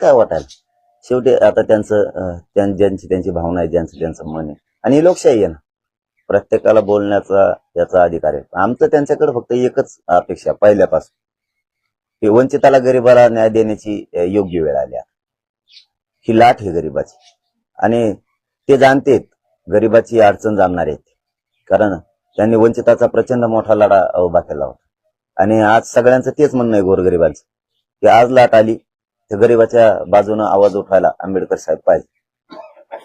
काय वाटायला? शेवटी आता त्यांचं ज्यांची त्यांची भावना आहे ज्यांचं त्यांचं मन आहे. आणि लोकशाही आहे ना. प्रत्येकाला बोलण्याचा याचा अधिकार आहे. आमचं त्यांच्याकडे फक्त एकच अपेक्षा पहिल्यापासून. की वंचिताला गरीबाला न्याय देण्याची योग्य वेळ आली ही लाट आहे गरीबाची. आणि ते जाणतेत गरीबाची अडचण जाणणार आहेत. कारण त्यांनी वंचिताचा प्रचंड मोठा लढा उभा केला होता. आणि आज सगळ्यांचं तेच म्हणणं आहे गोरगरिबांचं की आज लाट आली तर गरीबाच्या बाजूनं आवाज उठवायला आंबेडकर साहेब पाहिजे.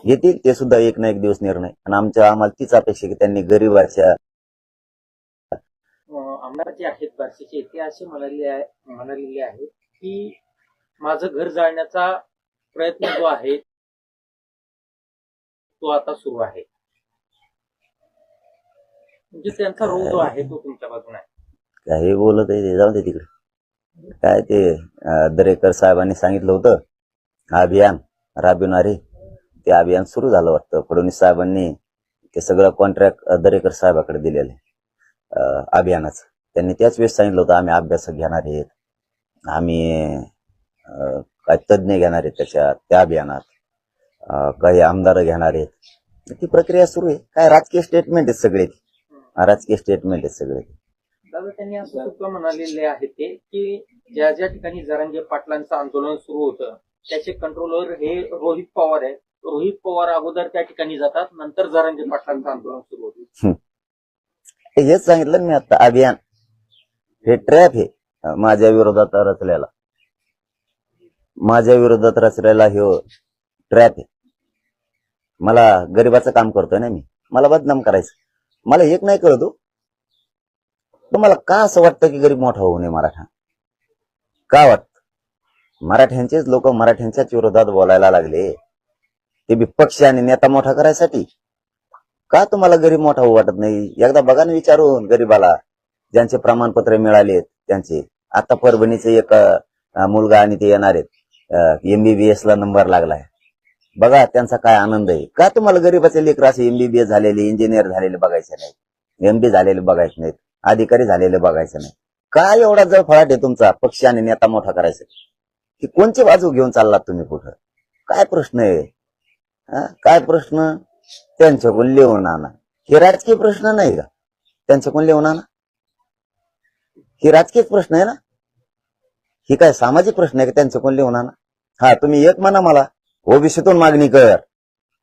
येतील ते सुद्धा एक ना एक दिवस निर्णय. आणि आमच्या आम्हाला तीच अपेक्षा आहे की त्यांनी गरीबाच्या आमदार जे आहेत बार्शीचे ते असे म्हणाले आहे म्हणालेले आहेत की माझं घर जाळण्याचा प्रयत्न जो आहे तो आता सुरू आहे. म्हणजे त्यांचा रोग जो आहे तो तुमच्या बाजूने आहे. काही बोलत आहे ते जाऊ दे तिकडे. काय ते दरेकर साहेबांनी सांगितलं होतं अभियान राबविणारे ते अभियान सुरू झालं वाटतं. फडणवीस साहेबांनी ते सगळं कॉन्ट्रॅक्ट दरेकर साहेबाकडे दिलेलं आहे अभियानाचं. त्यांनी त्याच वेळेस सांगितलं होतं आम्ही अभ्यासक घेणार आहेत आम्ही काय तज्ज्ञ घेणार आहेत त्याच्या त्या अभियानात काही आमदार घेणार आहेत. ती प्रक्रिया सुरू आहे. काय राजकीय स्टेटमेंट आहेत सगळे राजकीय स्टेटमेंट आहेत सगळे दादा त्यांनी असं सुद्धा म्हणालेले आहे ते की ज्या ज्या ठिकाणी जरांगे पाटलांचं आंदोलन सुरू होतं त्याचे कंट्रोलर हे रोहित पवार आहेत. रोहित पवार अगोदर त्या ठिकाणी जातात नंतर जरांगे पाटलांचं आंदोलन सुरू होतं. हेच सांगितलं मी आता अभियान. हे ट्रॅप आहे माझ्या विरोधात रचलेला. माझ्या विरोधात रचलेला हे ट्रॅप आहे मला गरीबाचं काम करतोय ना मी. मला बदनाम करायचं. मला एक नाही कळतो हो. तुम्हाला का असं वाटतं की गरीब मोठा होऊ नये मराठा? का वाटत? मराठ्यांचेच लोक मराठ्यांच्याच विरोधात बोलायला लागले. ते बी पक्ष आणि नेता मोठा करायसाठी. का तुम्हाला गरीब मोठा होऊ वाटत नाही? एकदा बघा ना विचारून गरीबाला. ज्यांचे प्रमाणपत्र मिळालेत त्यांचे. आता परभणीचे एक मुलगा आणि ते येणार आहेत. एमबीबीएस ला नंबर लागलाय. बघा त्यांचा काय आनंद आहे. का तुम्हाला गरीबाचे लेकर असे एमबीबीएस झालेले इंजिनियर झालेले बघायचे नाहीत? एमबी झालेले बघायचे नाहीत. अधिकारी झालेले बघायचे नाही. काय एवढा जर फळाट आहे तुमचा पक्ष आणि नेता मोठा करायचा? की कोणची बाजू घेऊन चाललात तुम्ही कुठं काय प्रश्न आहे? हा? काय प्रश्न? त्यांच्याकडून लिहून आणा. हे राजकीय प्रश्न नाही का? त्यांच्याकडून लिहून आणा. हे राजकीय प्रश्न आहे ना? ही काय सामाजिक प्रश्न आहे का? त्यांच्याकडून लिहून आणा. हा तुम्ही एक म्हणा मला. ओबीसीतून मागणी कर.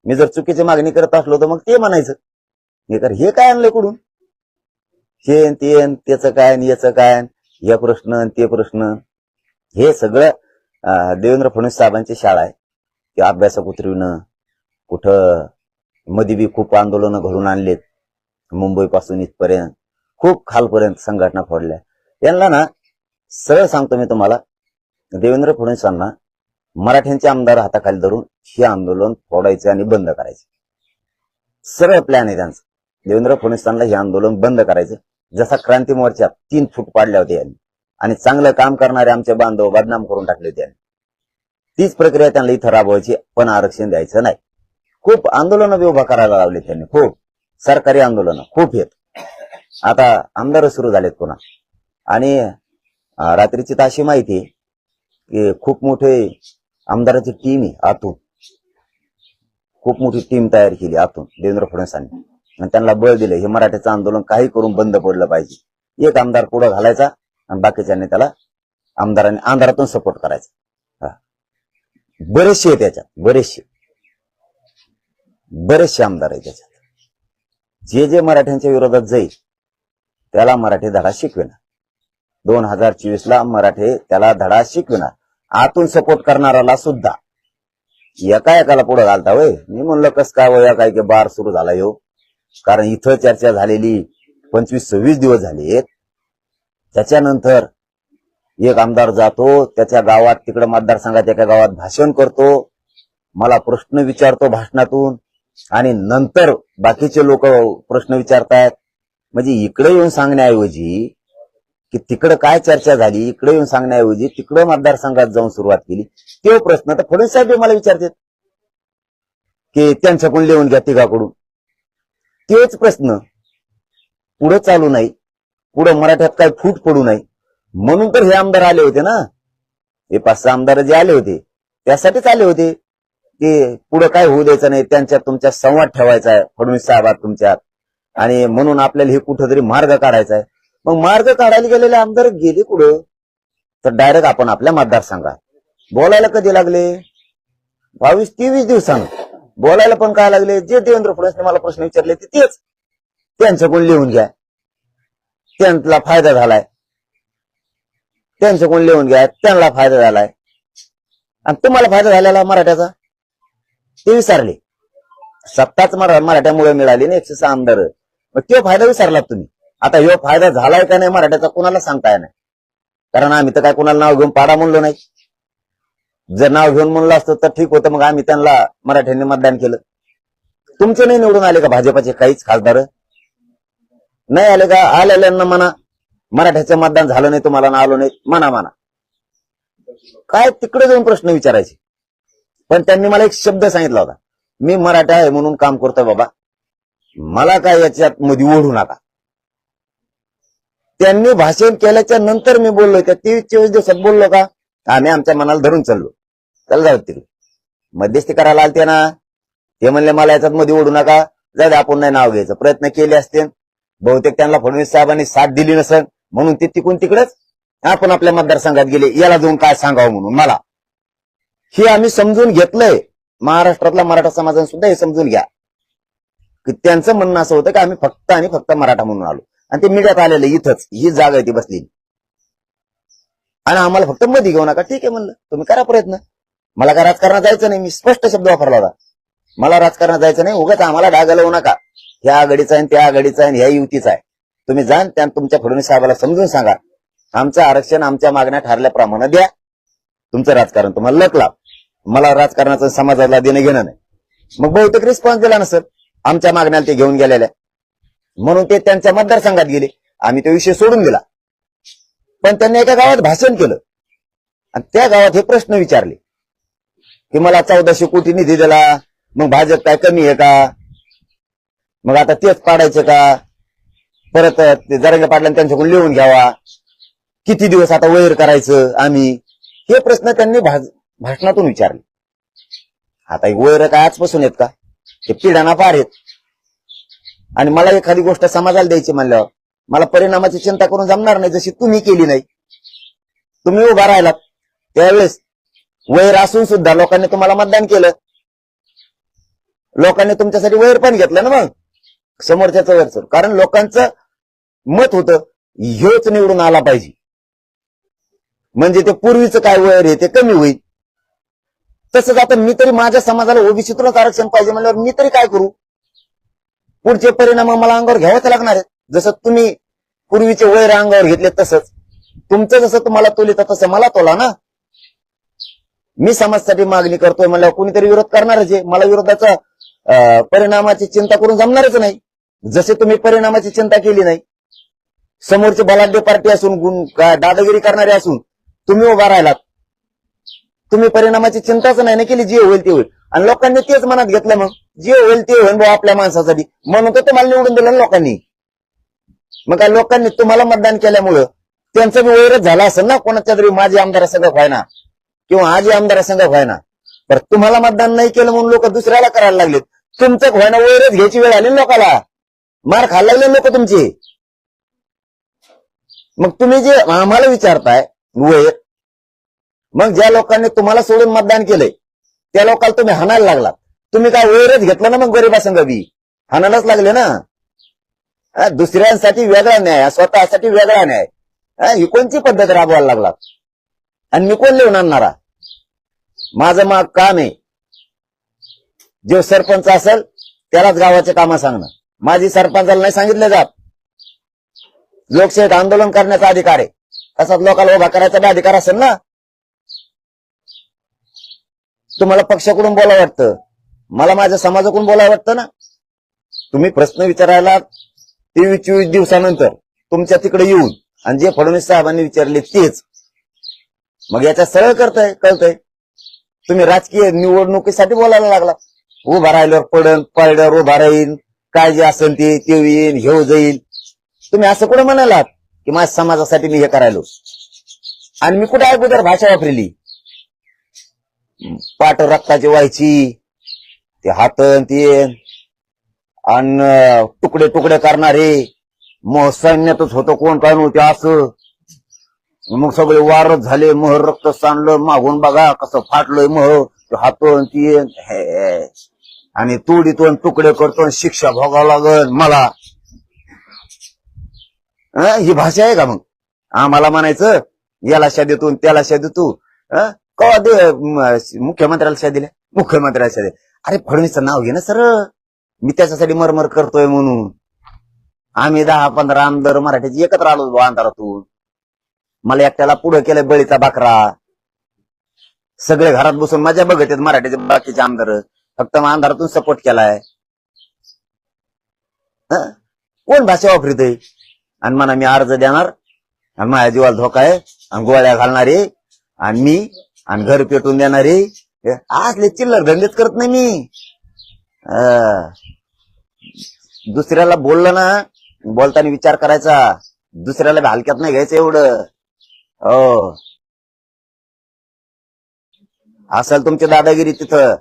मी जर चुकीची मागणी करत असलो तर मग ते म्हणायचं. हे कर हे काय आणलंय कुठून? हे न ते त्याचं काय याचं काय या हे प्रश्न ते प्रश्न. हे सगळं देवेंद्र फडणवीस साहेबांची शाळा आहे. की अभ्यासक उतरविणं कुठं मध्ये बी खूप आंदोलनं घडून आणलेत मुंबई पासून इथपर्यंत खूप खालपर्यंत संघटना फोडल्या. यांना ना सरळ सांगतो मी तुम्हाला देवेंद्र फडणवीसांना मराठ्यांचे आमदार हाताखाली धरून हे आंदोलन फोडायचे आणि बंद करायचे. सरळ प्लॅन आहे त्यांचा. देवेंद्र फडणवीसांना हे आंदोलन बंद करायचं. जसा क्रांती मोर्चात तीन फूट पाडल्या होत्या यांनी. आणि चांगलं काम करणारे आमचे बांधव बदनाम करून टाकले होते यांनी. तीच प्रक्रिया त्यांना इथं राबवायची पण आरक्षण द्यायचं नाही. खूप आंदोलनं बी उभा करायला लावले त्यांनी. खूप. सरकारी आंदोलनं. खूप आहेत. आता आमदार सुरू झालेत पुन्हा. आणि रात्रीची तर अशी माहिती की खूप मोठे आमदाराची टीम आहे आतून. खूप मोठी टीम तयार केली आतून देवेंद्र फडणवीसांनी. आणि त्यांना बळ दिलं. हे मराठ्याचं आंदोलन काही करून बंद पडलं पाहिजे. एक आमदार पुढे घालायचा आणि बाकीच्यांनी त्याला आमदारांनी आंधारातून सपोर्ट करायचा. हा. बरेचसे आहे त्याच्यात बरेचसे. बरेचसे आमदार आहे त्याच्यात जे जे मराठ्यांच्या विरोधात जाईल त्याला मराठी धडा शिकविणार दोन हजार चोवीस ला मराठी त्याला धडा शिकविणार आतून सपोर्ट करणाराला सुद्धा. एका एकाला पुढे घालता वय मी म्हणलं कस काय वया काय की बार सुरू झाला येऊ कारण इथं चर्चा झालेली पंचवीस सव्वीस दिवस झाले त्याच्यानंतर एक आमदार जातो त्याच्या गावात तिकडे मतदारसंघात एका गावात भाषण करतो. मला प्रश्न विचारतो भाषणातून आणि नंतर बाकीचे लोक प्रश्न विचारतायत. म्हणजे इकडे येऊन सांगण्याऐवजी की तिकडं काय चर्चा झाली इकडे येऊन सांगण्याऐवजी तिकडं मतदारसंघात जाऊन सुरुवात केली. तो प्रश्न तर फडणवीस साहेब मला विचारतात की त्यांच्याकडून लिहून घ्या तिघाकडून. तेच प्रश्न. पुढे चालू नाही. पुढे मराठ्यात काय फूट पडू नाही. म्हणून तर हे आमदार आले होते ना. हे पाच सहा आमदार जे आले होते त्यासाठीच आले होते. की पुढे काय होऊ द्यायचं नाही त्यांच्यात तुमच्या संवाद ठेवायचा आहे फडणवीस साहेबात तुमच्यात. आणि म्हणून आपल्याला हे कुठंतरी मार्ग काढायचा आहे. मग मार्ग काढायला गेलेले आमदार गेले कुठं? तर डायरेक्ट आपण आपल्या मतदारसंघात. बोलायला कधी लागले? बावीस तेवीस दिवसानं. बोलायला पण काय लागले? जे देवेंद्र फडणवीसने मला प्रश्न विचारले ते तेच. त्यांच्याकडून लिहून घ्या. त्यांना फायदा झालाय. त्यांच्याकडून लिहून घ्या. त्यांना फायदा झालाय. आणि तुम्हाला फायदा झालेला मराठ्याचा? ते विसरले. सत्ताच मराठ्यामुळे मिळाली ना एकशे सहा आमदार. मग तो फायदा विसरलात तुम्ही. आता ह्यो फायदा झालाय का नाही मराठ्याचा कुणाला सांगताय नाही कारण आम्ही तर काय कुणाला नाव घेऊन पाडा म्हणलो नाही. जर नाव घेऊन म्हणलं असतं तर ठीक होतं मग आम्ही त्यांना मराठ्यांनी मतदान केलं. तुमचे नाही निवडून आले का भाजपाचे काहीच खासदार? नाही आले का? आलेल्यांना म्हणा. मराठ्याचं मतदान झालं नाही तुम्हाला ना आलो नाही म्हणा म्हणा. काय तिकडे जाऊन प्रश्न विचारायचे? पण त्यांनी मला एक शब्द सांगितला होता. मी मराठा आहे म्हणून काम करतोय बाबा. मला काय याच्यात मध्ये ओढू नका. त्यांनी भाषण केल्याच्यानंतर मी बोललो त्या तीस चोवीस दिवसात बोललो का? आम्ही आमच्या मनाला धरून चाललो. चल जाऊ तिकडे मध्यस्थी करायला आलते ना. ते म्हणले मला याच्यात मध्ये ओढू नका. जाऊ आपण नाही नाव घ्यायचं. प्रयत्न केले असते बहुतेक त्यांना फडणवीस साहेबांनी साथ दिली नसेल. म्हणून ते तिकून तिकडेच आपण आपल्या मतदारसंघात गेले. याला जाऊन काय सांगावं म्हणून? मला. हे आम्ही समजून घेतलंय. महाराष्ट्रातला मराठा समाजाने सुद्धा हे समजून घ्या. की त्यांचं म्हणणं असं होतं की आम्ही फक्त आणि फक्त मराठा म्हणून आलो. आणि ते मीडियात आलेलं इथंच. ही जागा आहे ती बसलेली. आणि आम्हाला फक्त मध्ये घेऊ नका. ठीक आहे म्हणलं. तुम्ही करा प्रयत्न. मला काय राजकारणात जायचं नाही? मी स्पष्ट शब्द वापरला होता. मला राजकारणात जायचं नाही. उगाच आम्हाला डाग लावू नका. ह्या आघाडीचा आहे त्या आघाडीचा आहे ह्या युतीचा आहे. तुम्ही जाण त्या तुमच्या फडणवीस साहेबाला समजून सांगा. आमचं आरक्षण आमच्या मागण्या ठरल्याप्रमाणे द्या. तुमचं राजकारण तुम्हाला लक लाभ मला राजकारणाचं समाजाला देणं घेणं नाही. मग बहुतेक रिस्पॉन्स दिला नसेल आमच्या मागण्याला ते घेऊन गेलेल्या म्हणून ते त्यांच्या मतदारसंघात गेले. आम्ही तो विषय सोडून दिला. पण त्यांनी एका गावात भाषण केलं. आणि त्या गावात हे प्रश्न विचारले. की मला चौदाशे कोटी निधी दिला मग भाजप काय कमी आहे का? मग आता तेच पाडायचं का? परत ते जरांगे पाटलांनी त्यांच्याकडून लिहून घ्यावा. किती दिवस आता वैर करायचं आम्ही? हे प्रश्न त्यांनी भाषणातून विचारले. आता वैर काय आजपासून आहेत का? ते पिढाना पार आहेत. आणि मला एखादी गोष्ट समाजाला द्यायची म्हणल्यावर मला परिणामाची चिंता करून जमणार नाही जशी तुम्ही केली नाही. तुम्ही उभा राहिलात. त्यावेळेस वैर असून सुद्धा लोकांनी तुम्हाला मतदान केलं. लोकांनी तुमच्यासाठी वैर पण घेतलं ना मग? समोरच्याचं वैर सोड कारण लोकांचं मत होतं ह्योच निवडून आला पाहिजे. म्हणजे ते पूर्वीचं काय वैर आहे ते कमी होईल. तसंच आता मी तरी माझ्या समाजाला ओबीसीतूनच आरक्षण पाहिजे म्हणल्यावर मी तरी काय करू? पुढचे परिणाम मला अंगावर घ्यावेच लागणार आहेत. जसं तुम्ही पूर्वीचे वैर अंगावर घेतले तसंच. तुमचं जसं तुम्हाला तोलित तसं मला तोला ना. मी समाजासाठी मागणी करतोय म्हणल्यावर कुणीतरी विरोध करणारच आहे. मला विरोधाचा परिणामाची चिंता करून जमणारच नाही. जसे तुम्ही परिणामाची चिंता केली नाही समोरची बलाढ्य पार्टी असून गुण दादागिरी करणारे असून तुम्ही उभा राहिलात. तुम्ही परिणामाची चिंताच नाही ना केली जे होईल ते होईल. आणि लोकांनी तेच मनात घेतलं मग. जे होईल ते होईल भाऊ आपल्या माणसासाठी. म्हणून तर तुम्हाला निवडून दिलं लोकांनी. मग काय लोकांनी तुम्हाला मतदान केल्यामुळं त्यांचं मी वैरच झाला असेल ना? कोणाच्या तरी माझे आमदार सगळं व्हायना किंवा आजी आमदारसंघ व्हायना तर तुम्हाला मतदान नाही केलं म्हणून लोक दुसऱ्याला करायला लागलेत. तुमचं व्हायना वैरच घ्यायची वेळ आली लोकाला. मार खायला लागले लोक तुमचे. मग तुम्ही जे आम्हाला विचारताय वैर मग ज्या लोकांनी तुम्हाला सोडून मतदान केलंय त्या लोकांना तुम्ही हाणायला लागलात. तुम्ही काय वैरच घेतलं ना मग गरीबासंग बी? हाणायलाच लागले ना. दुसऱ्यांसाठी वेगळा न्याय स्वतःसाठी वेगळा न्याय. हा, ही कोणती पद्धत राबवायला लागलात? आणि मी कोण लिहून आणणारा? माझं मग काम आहे. जो सरपंच असेल त्यालाच गावाचे कामं सांगणं. माझी सरपंचाला नाही सांगितलं जात. लोकशाहीत आंदोलन करण्याचा अधिकार आहे. तसाच लोकांना उभा करायचा बी अधिकार असेल ना? तुम्हाला पक्षाकडून बोला वाटतं. मला माझ्या समाजाकडून बोला वाटतं ना? तुम्ही प्रश्न विचारायला तेवीस चोवीस दिवसानंतर. तुमच्या तिकडे येऊन. आणि जे फडणवीस साहेबांनी विचारले तेच. मग याच्या सरळ करताय कळतंय. तुम्ही राजकीय निवडणुकीसाठी बोलायला लागला. उभा राहिल्यावर पडन पडल्यावर उभा राहील काय जे असेल ते येईन घेऊ जाईल. तुम्ही असं कुठे म्हणालात की माझ्या समाजासाठी मी हे करायलो? आणि मी कुठे अगोदर भाषा वापरली? पाठ रक्ताची व्हायची ते हात ते आणि तुकडे तुकडे करणारे मग सैन्यातच होतं कोण काय नव्हते असं. मग सगळे वारच झाले मह रक्त सांडलं मागून बघा कसं फाटलंय मह हातोन ती आणि तोडीतो तुकडे करतो आणि शिक्षा भोगावं लागल मला. ही भाषा आहे का मग? आम्हाला म्हणायचं याला शा देतो त्याला शा देतो. कवा दे मुख्यमंत्र्याला शा दिल्या? मुख्यमंत्र्याला शा अरे फडणवीसचं नाव घे ना सर. मी त्याच्यासाठी मरमर करतोय म्हणून. आम्ही दहा पंधरा आमदार मराठीचे एकत्र आलो अंधारातून. मला एकट्याला पुढे केलं बळीचा बाकरा. सगळे घरात बसून मजा बघत आहेत मराठीचे बाकीचे आमदार. फक्त मग अंधारातून सपोर्ट केलाय. कोण भाषा वापरित आणि म्हणा मी अर्ज देणार आणि माझ्या जीवाला धोका आहे आणि गोळ्या घालणारे आणि मी आणि घर पेटून देणारे. हे असले चिल्लर धंदेच करत नाही मी. दुसऱ्याला बोललं ना बोलताना विचार करायचा. दुसऱ्याला हलक्यात नाही घ्यायचं एवढं. हो. असेल तुमची दादागिरी तिथं.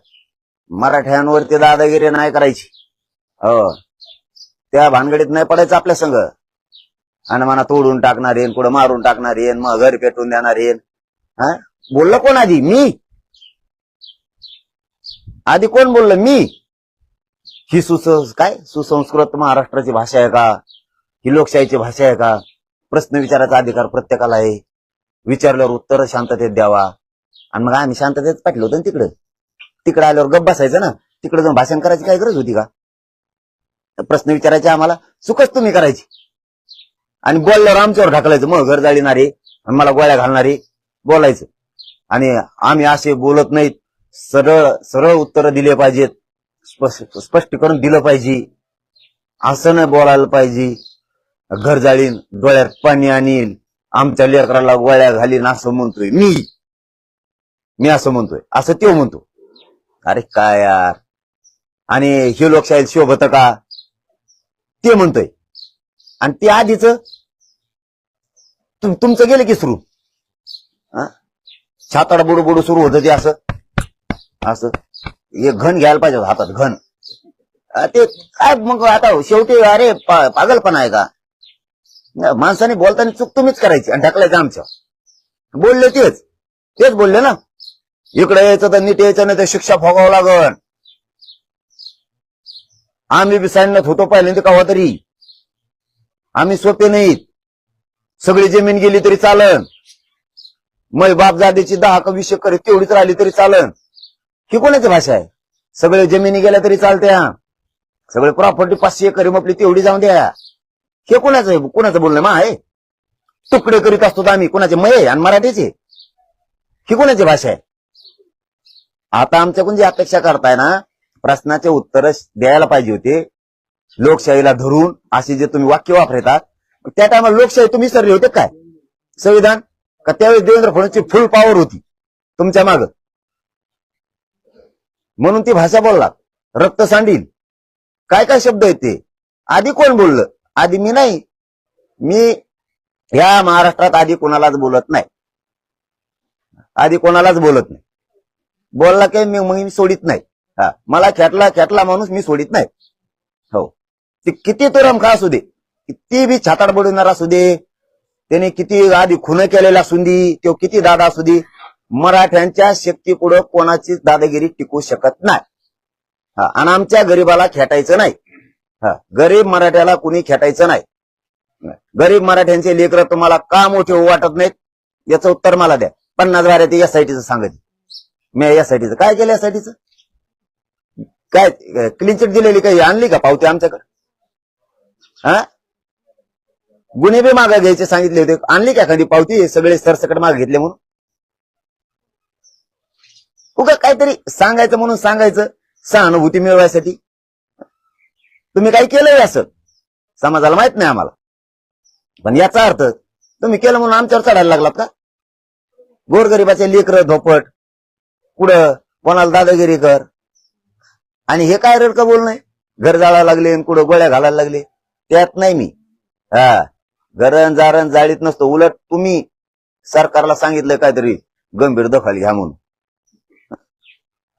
मराठ्यांवरती दादागिरी नाही करायची. हो. त्या भानगडीत नाही पडायचं आपल्या संघ आणि म्हणा तोडून टाकणार येईन कुठं मारून टाकणार येईन मग घर पेटून देणार येईन. हा? बोललं कोण आधी? मी? आधी कोण बोललं? मी? ही सुस काय? सुसंस्कृत महाराष्ट्राची भाषा आहे का? ही लोकशाहीची भाषा आहे का? प्रश्न विचारायचा अधिकार प्रत्येकाला आहे. विचारल्यावर उत्तर शांततेत द्यावा. आणि मग आम्ही शांततेत पाठलो होतो ना तिकडं. तिकडे आल्यावर गप बसायचं ना. तिकडे जाऊन भाषण करायची काय गरज होती का? प्रश्न विचारायचे आम्हाला. चुकच तुम्ही करायची. आणि बोलल्यावर आमच्यावर ढकलायचं. मग घर जाळीणारे आणि मला गोळ्या घालणारे बोलायचं. आणि आम्ही असे बोलत नाहीत. सरळ सरळ उत्तर दिले पाहिजेत. स्पष्ट स्पष्टीकरण दिलं पाहिजे. असं नाही बोलायला पाहिजे. घर जाळीन डोळ्यात पाणी आणील आमच्या लेकराला गोळ्या घालीन असं म्हणतोय. मी. मी असं म्हणतोय. असं तो म्हणतो. अरे काय यार? आणि हे लोकशाही शोभत का? ते म्हणतोय. आणि ते आधीच तुमचं गेलं की सुरू? छाताड बुडू बुडू सुरू होतं ते असं. असं. हे घन घ्यायला पाहिजे हातात घन. ते काय मग आता शेवटी अरे पा- पागलपणा आहे का? माणसाने बोलताना चूक तुम्हीच करायची आणि ढकलायचं आमच्या. बोलले तेच. तेच बोलले ना. इकडे यायचं तर नीट यायचं नाही तर शिक्षा फोगावं लागल आम्ही बी सैन्यात होतो पहिल्यांदा कवा तरी. आम्ही सोपे नाहीत. सगळी जमीन गेली तरी चालन. मै बाप जादेची दहा का वीस एकर तेवढीच राहिली तरी चालन. ही कोणाची भाषा आहे? सगळे जमिनी गेल्या तरी चालत्या. सगळे प्रॉपर्टी पाचशे एकर आहे, आपली तेवढी जाऊन द्या. हे कोणाचं आहे कोणाचं बोलणं? मा आहे. तुकडे करीत असतो आम्ही. कोणाचे मय आणि मराठीचे ही कोणाची भाषा आहे? आता आमच्याकडून जी अपेक्षा करताय ना प्रश्नाचे उत्तर द्यायला पाहिजे होते. लोकशाहीला धरून असे जे तुम्ही वाक्य वापरतात त्या टायमाला लोकशाही तुम्ही सरले होते काय? संविधान? का त्यावेळी देवेंद्र फडणवीसची फुल पॉवर होती? तुमच्या माग. म्हणून ती भाषा बोलला रक्त सांडील. काय काय शब्द आहेत ते? आधी कोण बोललं? आधी मी नाही. मी ह्या महाराष्ट्रात आधी कोणालाच बोलत नाही. आधी कोणालाच बोलत नाही. बोलला काय मी मग मी सोडित नाही. हा. मला खेटला खेटला माणूस मी सोडित नाही. हो. ते किती तुरम खा असू दे. किती बी छाताड बडवणार असू दे. त्याने किती आधी खुन केलेला असू दे. तो किती दादा असू दे. मराठ्यांच्या शक्ती पुढं कोणाचीच दादागिरी टिकू शकत नाही. हा. आणि आमच्या गरीबाला खेटायचं नाही. हा. गरीब मराठ्याला कुणी खेटायचं नाही. गरीब मराठ्यांचे लेकर तुम्हाला का मोठे वाटत नाहीत? याचं उत्तर मला द्या. पन्नास बारा ते. एसआयटीचं सांगत मी एसआयटीचं काय केलं एसआयटीचं काय क्लीन चिट दिलेली काही आणली का पावती आमच्याकडे? हा? गुन्हे बी मागे घ्यायचे सांगितले होते. आणली का एखादी पावती? सगळे सरसकट मागे घेतले म्हणून. उगा काहीतरी सांगायचं म्हणून सांगायचं. सहानुभूती मिळवायसाठी. तुम्ही काही केलंय असं समाजाला माहीत नाही आम्हाला. पण याचा अर्थ तुम्ही केलं म्हणून आमच्यावर चढायला लागलात का? गोरगरिबाचे लेकर धोपट कुठं? कोणाला दादागिरी कर. आणि हे काय रडकं बोलणं घर जाळायला लागले आणि कुठं गोळ्या घालायला लागले? त्यात नाही मी. हा. घरण जारण जाळीत नसतो. उलट तुम्ही सरकारला सांगितलं काहीतरी गंभीर दखल घ्या म्हणून.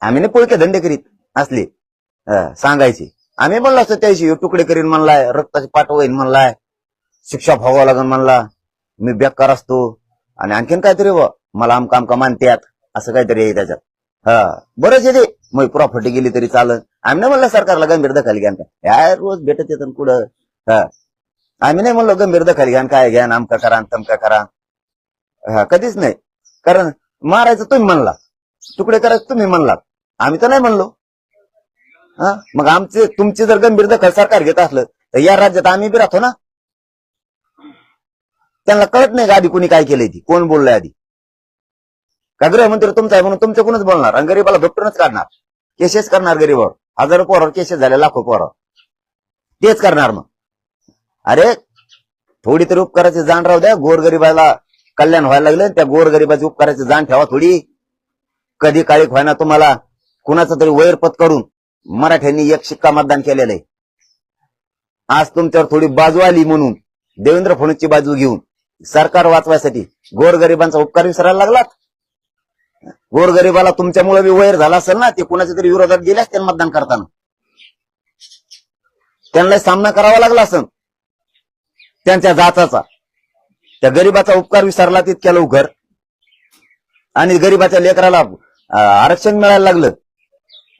आम्ही नाही पुळके धंदे करीत असले. सांगायचे. आम्ही म्हणलो असतो त्याशी तुकडे करीन म्हणलाय रक्ताची पाठ होईन म्हणलाय शिक्षा भोगावं लागेल म्हणला मी बेकार असतो. आणि आणखीन काहीतरी बुवा, मला आमका आमका मानत्यात असं काहीतरी आहे त्याच्यात. हा बरंच येते मग प्रॉपर्टी गेली तरी चालत आम्ही नाही म्हणलं सरकारला गंभीर दखल घ्या काय रोज भेटत येतं कुठं? हा. आम्ही नाही म्हणलो गंभीर दखल घ्या काय घ्या आमका करा आणि तमका करा. हा कधीच नाही. कारण मारायचं तुम्ही म्हणला. तुकडे करायचं तुम्ही म्हणला आम्ही तर नाही म्हणलो. हा? मग आमचे तुमची जर गंभीर दखल सरकार घेत असलं तर या राज्यात आम्ही बी राहतो ना? त्यांना कळत नाही का आधी कोणी काय केलंय ती? कोण बोललंय आधी? का गृहमंत्री तुमचा आहे म्हणून तुमच्या कोणच बोलणार? आणि गरीबाला भपटूनच काढणार? केसेस करणार गरीबावर? हजारो पोरावर केसेस झाले लाखो पोरावर. तेच करणार मग. अरे थोडी तरी उपकाराची जाण राहू द्या. गोरगरीबाला कल्याण व्हायला लागलं त्या गोरगरीबाची उपकाराची जाण ठेवा थोडी. कधी काळी व्हायना तुम्हाला. कुणाचं तरी वैर पत्करून. मराठ्यांनी एक शिक्का मतदान केलेलं आहे. आज तुमच्यावर थोडी बाजू आली म्हणून देवेंद्र फडणवीसची बाजू घेऊन सरकार वाचवायसाठी गोरगरिबांचा उपकार विसरायला लागलात? गोरगरिबाला तुमच्यामुळे बी वैर झाला असेल ना ते कुणाच्या तरी विरोधात गेले असतील मतदान करताना. त्यांना सामना करावा लागला असेल त्यांच्या जाचाचा त्या गरीबाचा उपकार विसरला तितक्या लवकर. आणि गरीबाच्या लेकराला आरक्षण मिळायला लागलं.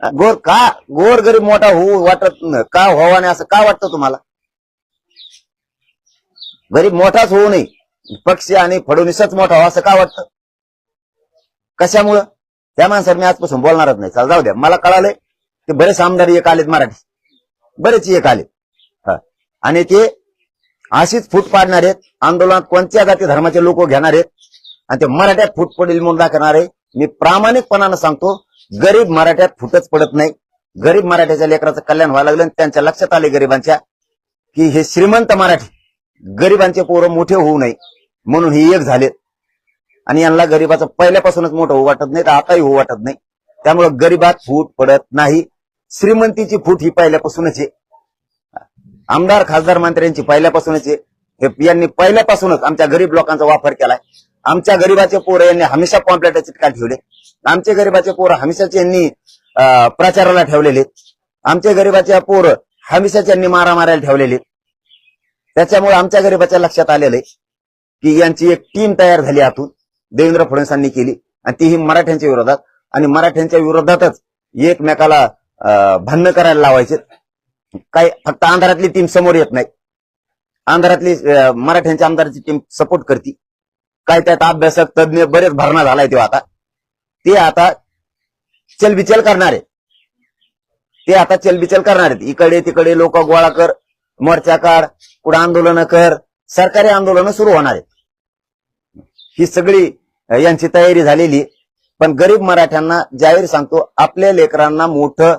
गोर का? गोर गरीब मोठा होऊ वाटत न- का व्हावा नाही असं का वाटतं तुम्हाला? गरीब मोठाच होऊ नये. पक्षी आणि फडणवीसच मोठा व्हावा असं का वाटतं? कशामुळं? त्या माणसावर मी आजपासून बोलणारच नाही. चला जाऊ द्या. मला कळालंय ते बरेच आमदार एक आलेत मराठी. बरेच एक आले आणि ते अशीच फूट पाडणार आहेत. आंदोलनात कोणत्या जाती धर्माचे लोक घेणार आहेत? आणि ते मराठ्यात फूट पडेल म्हणून दाखवणार आहे. मी प्रामाणिकपणानं सांगतो गरीब मराठ्यात फुटच पडत नाही. गरीब मराठ्याच्या लेकराचं कल्याण व्हायला लागलं आणि त्यांच्या लक्षात आले गरिबांच्या की हे श्रीमंत मराठी गरिबांचे पोरं मोठे होऊ नये म्हणून हे एक झालेत. आणि यांना गरिबाचं पहिल्यापासूनच मोठं होऊ वाटत नाही तर आताही होऊ वाटत नाही. त्यामुळे गरिबात फूट पडत नाही. श्रीमंतीची फूट ही पहिल्यापासूनच आहे. आमदार खासदार मंत्र्यांची पहिल्यापासूनच आहे. हे यांनी पहिल्यापासूनच आमच्या गरीब लोकांचा वापर केलाय. आमच्या गरीबाचे पोरं यांनी हमेशा पॉम्पलेट चिटका ठेवले. आमचे गरीबाचे पोर हमेशाच यांनी प्रचाराला ठेवलेले. आमचे गरीबाचे पोर हमेशाच यांनी मारा मारायला ठेवलेले. त्याच्यामुळे आमच्या गरीबाच्या लक्षात आलेलं आहे की यांची एक टीम तयार झाली आतून देवेंद्र फडणवीसांनी केली. आणि तीही मराठ्यांच्या विरोधात. आणि मराठ्यांच्या विरोधातच एकमेकाला अं, करायला लावायचे. काय फक्त आंधारातली टीम समोर येत नाही. आंध्रातली मराठ्यांच्या आमदाराची टीम सपोर्ट करते. काय त्यात अभ्यासक तज्ज्ञ बरेच भरणा झालाय तेव्हा आता. ते आता चलबिचल करणार. आहे ते आता चलबिचल करणार. आहेत इकडे तिकडे लोक गोळा कर मोर्चा काढ पुढे आंदोलन कर सरकारी आंदोलन सुरू होणार आहेत. ही सगळी यांची तयारी झालेली पण गरीब मराठ्यांना जाहीर सांगतो आपल्या लेकरांना मोठं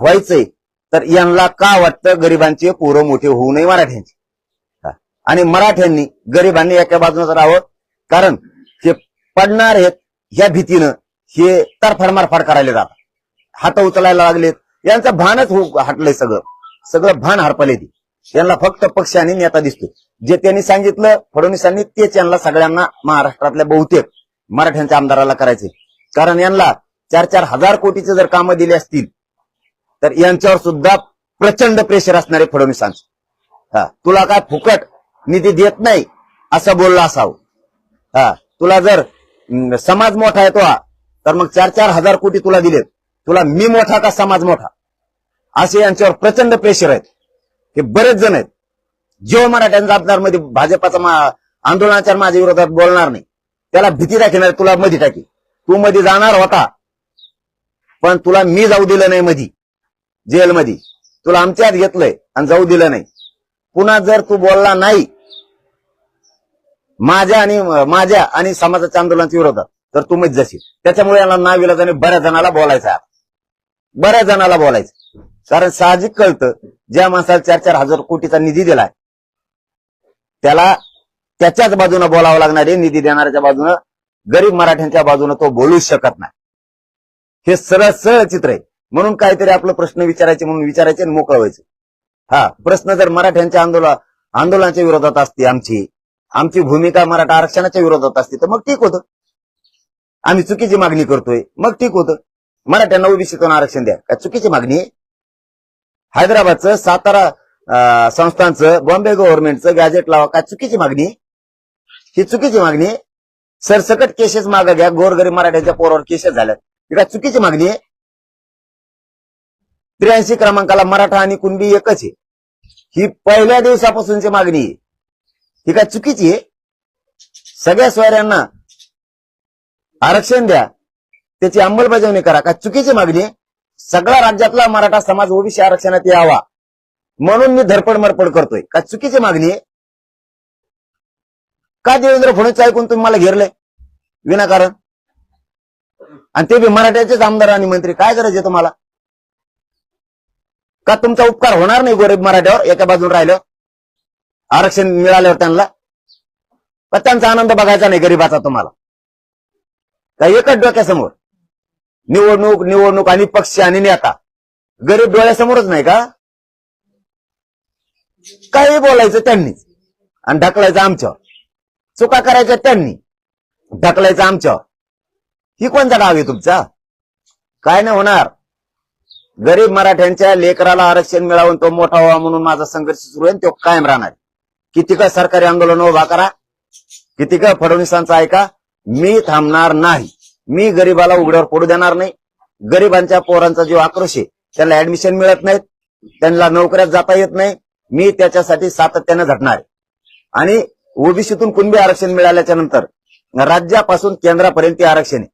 व्हायचंय. तर यांना का वाटतं गरिबांचे पोरं मोठे होऊ नये मराठ्यांचे? आणि मराठ्यांनी गरिबांनी एका बाजूनच राहावं. कारण हे पडणार आहेत ह्या भीतीनं. हे तरफड मारफाड करायला जातात. हात उचलायला लागलेत. यांचं भानच हो- हटलंय सगळं. सगळं भान हरपले ती. यांना फक्त पक्ष आणि नेता दिसतो जे त्यांनी सांगितलं फडणवीसांनी तेच यांना सगळ्यांना महाराष्ट्रातल्या बहुतेक मराठ्यांच्या आमदाराला करायचे कारण यांना चार चार हजार कोटीचे जर कामं दिली असतील तर यांच्यावर सुद्धा प्रचंड प्रेशर असणार आहे फडणवीसांचं. हा तुला काय फुकट निधी देत नाही असं बोललं असावं. हा तुला जर समाज मोठा आहे तो हा, तर मग चार चार हजार कोटी तुला दिलेत. तुला मी मोठा का समाज मोठा? असे यांच्यावर प्रचंड प्रेशर आहेत. हे बरेच जण आहेत. जेव्हा मराठ्यांचा आमदारमध्ये भाजपाचा मा- आंदोलनाच्या माझ्या विरोधात बोलणार नाही. त्याला भीती दाखवणार तुला मध्ये टाकी. तू मध्ये जाणार होता. पण तुला मी जाऊ दिलं नाही मधी. जेलमध्ये तुला आमच्यात घेतलंय आणि जाऊ दिलं नाही. पुन्हा जर तू बोलला नाही माझ्या आणि माझ्या आणि समाजाच्या आंदोलनाच्या विरोधात तर तुम्हीच जशी त्याच्यामुळे याला नाविलाजाने बऱ्याच जणाला बोलायचा बऱ्याच जणाला बोलायचं. कारण साहजिक कळतं ज्या माणसाला चार चार हजार कोटीचा निधी दिलाय त्याला त्याच्याच बाजूने बोलावं लागणार आहे निधी देणाऱ्याच्या बाजूनं. गरीब मराठ्यांच्या बाजूने तो बोलूच शकत नाही. हे सरळ सरळ चित्र आहे. म्हणून काहीतरी आपलं प्रश्न विचारायचे म्हणून विचारायचे आणि मोकळं व्हायचं. हा प्रश्न जर मराठ्यांच्या आंदोलन आंदोलनाच्या विरोधात असते आमची आमची भूमिका मराठा आरक्षणाच्या विरोधात असते तर मग ठीक होतं. आम्ही चुकीची मागणी करतोय. मग ठीक होतं. मराठ्यांना ओबीसीतून आरक्षण द्या. काय चुकीची मागणी? आहे हैदराबादचं सातारा संस्थांचं बॉम्बे गव्हर्नमेंटचं गॅजेट लावा. काय चुकीची मागणी? ही चुकीची मागणी? सरसकट केसेस मागा घ्या. गोरगरीब मराठ्यांच्या पोरावर केसेस झाल्यात. ही काय चुकीची मागणी? आहे त्र्याऐंशी क्रमांकाला मराठा आणि कुणबी एकच आहे. ही पहिल्या दिवसापासूनची मागणी आहे. ही काय चुकीची आहे? सगळ्या सोयऱ्यांना आरक्षण द्या. त्याची अंमलबजावणी करा. का चुकीची मागणी सगळ्या सगळा राज्यातला मराठा समाज ओबीसी आरक्षणात यावा. म्हणून मी धरपड मरपड करतोय. का चुकीची मागणी आहे? का देवेंद्र फडणवीस ऐकून तुम्ही मला घेरलंय विनाकारण. आणि ते बी मराठ्याचेच आमदार आणि मंत्री. काय गरज आहे तुम्हाला? का तुमचा उपकार होणार नाही गरीब मराठ्यावर? एका बाजून राहिलं. आरक्षण मिळाल्यावर त्यांना. पण त्यांचा आनंद बघायचा नाही गरीबाचा तुम्हाला? का एकच डोक्यासमोर? निवडणूक निवडणूक आणि पक्ष आणि नेता. गरीब डोळ्यासमोरच नाही का? काही बोलायचं त्यांनीच आणि ढकलायचं आमच्यावर. चुका करायच्या त्यांनी. ढकलायचं आमच्यावर. ही कोणता डाव आहे तुमचा? काय नाही होणार. गरीब मराठ्यांच्या लेकराला आरक्षण मिळावून तो मोठा व्हावा म्हणून माझा संघर्ष सुरू आहे तो कायम राहणार किती का सरकारी आंदोलन उभा करा? किती का फडणवीसांचा ऐका? मी थांबणार नाही. मी गरीबाला उघड्यावर पडू देणार नाही. गरिबांच्या पोरांचा जो आक्रोश आहे त्यांना ऍडमिशन मिळत नाहीत. त्यांना नोकऱ्यात जाता येत नाही. मी त्याच्यासाठी सातत्याने झटणार आहे. आणि ओबीसीतून कुणबी आरक्षण मिळाल्याच्या नंतर राज्यापासून केंद्रापर्यंत ते आरक्षण आहे.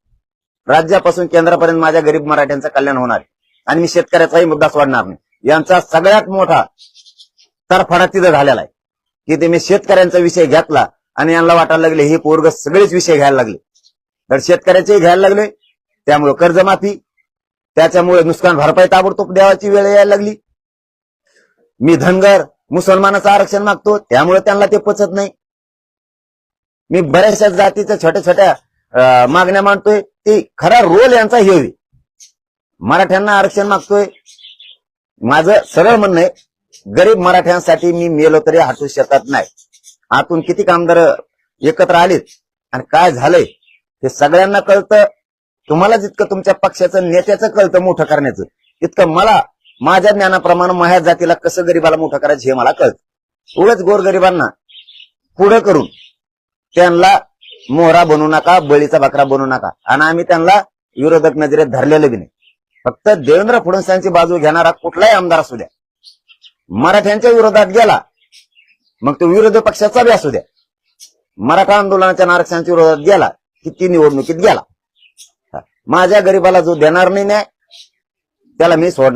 राज्यापासून केंद्रापर्यंत माझ्या गरीब मराठ्यांचं कल्याण होणार आहे. आणि मी शेतकऱ्याचाही मुद्दा सोडणार नाही. यांचा सगळ्यात मोठा तरफडा तिथं झालेला आहे. की ते मी शेतकऱ्यांचा विषय घेतला आणि यांना वाटायला लागले हे पोरग सगळेच विषय घ्यायला लागले. तर शेतकऱ्याचे घ्यायला लागले त्यामुळे कर्जमाफी त्याच्यामुळे नुकसान भरपाई ताबडतोब द्यावाची वेळ यायला लागली. मी धनगर मुसलमानाचं आरक्षण मागतो त्यामुळे त्यांना ते पचत नाही. मी बऱ्याचशा जातीच्या छोट्या छोट्या मागण्या मांडतोय ते खरा रोल यांचा हे मराठ्यांना आरक्षण मागतोय. माझं सरळ म्हणणं आहे गरीब मराठ्यांसाठी मी मेलो तरी हटू शकत नाही. आतून किती कामदार एकत्र आलेत आणि काय झालंय हे सगळ्यांना कळतं. तुम्हाला जितकं तुमच्या पक्षाचं नेत्याचं कळतं मोठं करण्याचं. तितकं मला माझ्या ज्ञानाप्रमाणे माझ्या जातीला कसं गरीबाला मोठं करायचं हे मला कळतं. उगाच गोरगरिबांना पुढं करून त्यांना मोहरा बनवू नका बळीचा बकरा बनवू नका. आणि आम्ही त्यांना विरोधक नजरेत धरलेलं बी नाही. फक्त देवेंद्र फडणवीसांची बाजू घेणारा कुठलाही आमदार असू द्या. मराठ्यांच्या विरोधात गेला मग तो विरोधी पक्षाचा बी असू द्या. मराठा आंदोलनाच्या आरक्षणाच्या विरोधात गेला की ती निवडणुकीत गेला. माझ्या गरीबाला जो देणार नाही न्याय त्याला मी सोड